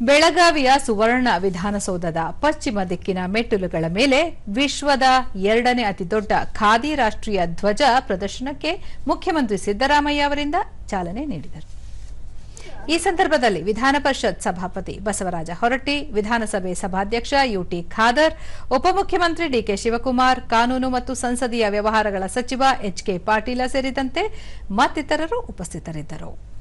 ಬೆಳಗಾವಿಯ ಸುವರ್ಣ ವಿಧಾನಸೌಧದ ಪಶ್ಚಿಮ ದಿಕ್ಕಿನ ಮೆಟ್ಟಿಲುಗಳ ಮೇಲೆ ವಿಶ್ವದ ಎರಡನೇ ಅತಿದೊಡ್ಡ ಖಾದಿ ರಾಷ್ಟ್ರೀಯ ಧ್ವಜ ಪ್ರದರ್ಶನಕ್ಕೆ ಮುಖ್ಯಮಂತ್ರಿ ಸಿದ್ದರಾಮಯ್ಯ ಅವರಿಂದ ಚಾಲನೆ ನೀಡಿದರು. ಈ ಸಂದರ್ಭದಲ್ಲಿ ವಿಧಾನ ಪರಿಷತ್ ಸಭಾಪತಿ ಬಸವರಾಜ ಹೊರಟ್ಟಿ, ವಿಧಾನಸಭೆ ಸಭಾಧ್ಯಕ್ಷ ಯುಟಿ ಖಾದರ್, ಉಪಮುಖ್ಯಮಂತ್ರಿ ಡಿಕೆ ಶಿವಕುಮಾರ್, ಕಾನೂನು ಮತ್ತು ಸಂಸದೀಯ ವ್ಯವಹಾರಗಳ ಸಚಿವ ಎಚ್ಕೆ ಪಾಟೀಲ ಸೇರಿದಂತೆ ಮತ್ತಿತರರು ಉಪಸ್ಥಿತರಿದ್ದರು.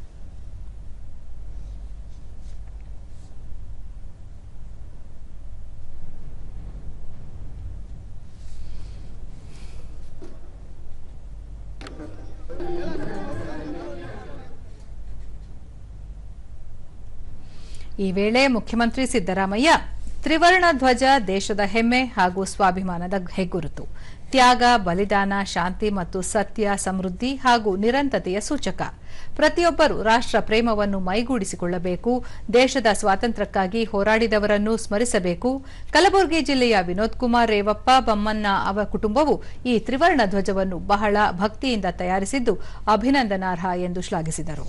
ಈ ವೇಳೆ ಮುಖ್ಯಮಂತ್ರಿ ಸಿದ್ದರಾಮಯ್ಯ ತ್ರಿವರ್ಣ ಧ್ವಜ, ದೇಶದ ಹೆಮ್ಮೆ ಹಾಗೂ ಸ್ವಾಭಿಮಾನದ ಹೆಗ್ಗುರುತು. ತ್ಯಾಗ, ಬಲಿದಾನ, ಶಾಂತಿ ಮತ್ತು ಸತ್ಯ, ಸಮೃದ್ಧಿ ಹಾಗೂ ನಿರಂತತೆಯ ಸೂಚಕ. ಪ್ರತಿಯೊಬ್ಬರು ರಾಷ್ಟ್ರ ಪ್ರೇಮವನ್ನು ಮೈಗೂಡಿಸಿಕೊಳ್ಳಬೇಕು, ದೇಶದ ಸ್ವಾತಂತ್ರ್ಯಕ್ಕಾಗಿ ಹೋರಾಡಿದವರನ್ನು ಸ್ಮರಿಸಬೇಕು. ಕಲಬುರಗಿ ಜಿಲ್ಲೆಯ ವಿನೋದ್ ಕುಮಾರ್ ರೇವಪ್ಪ ಬಮ್ಮನ್ನ ಅವರ ಕುಟುಂಬವು ಈ ತ್ರಿವರ್ಣ ಧ್ವಜವನ್ನು ಬಹಳ ಭಕ್ತಿಯಿಂದ ತಯಾರಿಸಿದ್ದು ಅಭಿನಂದನಾರ್ಹ ಎಂದು ಶ್ಲಾಘಿಸಿದರು.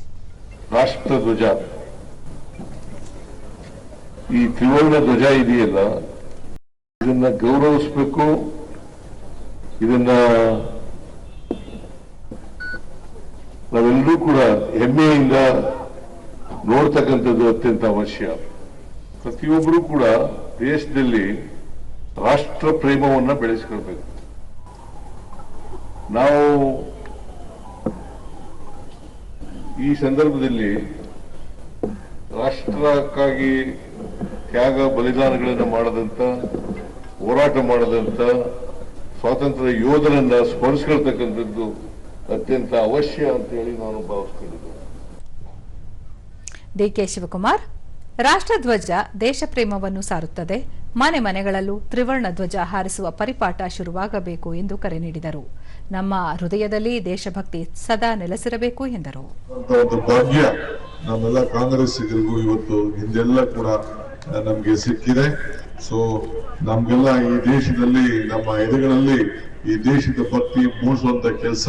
ಈ ತ್ರಿವರ್ಣ ಧ್ವಜ ಇದೆಯಲ್ಲ, ಇದನ್ನ ಗೌರವಿಸಬೇಕು, ಇದನ್ನ ನಾವೆಲ್ಲರೂ ಕೂಡ ಹೆಮ್ಮೆಯಿಂದ ನೋಡ್ತಕ್ಕಂಥದ್ದು ಅತ್ಯಂತ ಅವಶ್ಯ. ಪ್ರತಿಯೊಬ್ಬರೂ ಕೂಡ ದೇಶದಲ್ಲಿ ರಾಷ್ಟ್ರ ಪ್ರೇಮವನ್ನ ಬೆಳೆಸ್ಕೊಳ್ಬೇಕು. ನಾವು ಈ ಸಂದರ್ಭದಲ್ಲಿ ರಾಷ್ಟ್ರಕ್ಕಾಗಿ ತ್ಯಾಗ ಬಲಿದಾನಗಳನ್ನು ಮಾಡದಂತ ಹೋರಾಟ ಮಾಡದಂತ ಸ್ವಾತಂತ್ರ್ಯ ಯೋಧರನ್ನ ಸ್ಮರಿಸ್ಕೊಳ್ತಕ್ಕಂಥದ್ದು ಅತ್ಯಂತ ಅವಶ್ಯ ಅಂತ ಹೇಳಿ ನಾನು ಭಾವಿಸ್ತಿದ್ದೇನೆ ಡಿ ಕೆ ಶಿವಕುಮಾರ್ ರಾಷ್ಟ್ರಧ್ವಜ ದೇಶಪ್ರೇಮವನ್ನು ಸಾರುತ್ತದೆ. ಮನೆ ಮನೆಗಳಲ್ಲೂ ತ್ರಿವರ್ಣ ಧ್ವಜ ಹಾರಿಸುವ ಪರಿಪಾಠ ಶುರುವಾಗಬೇಕು ಎಂದು ಕರೆ ನೀಡಿದರು. ನಮ್ಮ ಹೃದಯದಲ್ಲಿ ದೇಶಭಕ್ತಿ ಸದಾ ನೆಲೆಸಿರಬೇಕು ಎಂದರು. ಒಂದು ಭಾಗ್ಯ ನಮ್ಮೆಲ್ಲ ಕಾಂಗ್ರೆಸ್ಸಿಗರಿಗೂ ಇವತ್ತು ಹಿಂದೆಲ್ಲ ಕೂಡ ನಮ್ಗೆ ಸಿಕ್ಕಿದೆ. ಸೊ ನಮ್ಗೆಲ್ಲ ಈ ದೇಶದಲ್ಲಿ, ನಮ್ಮ ಎದೆಗಳಲ್ಲಿ ಈ ದೇಶದ ಭಕ್ತಿ ಮೂಡಿಸುವಂತ ಕೆಲಸ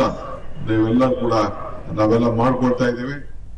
ನೀವೆಲ್ಲ ಕೂಡ ನಾವೆಲ್ಲ ಮಾಡ್ಕೊಳ್ತಾ ಇದ್ದೇವೆ.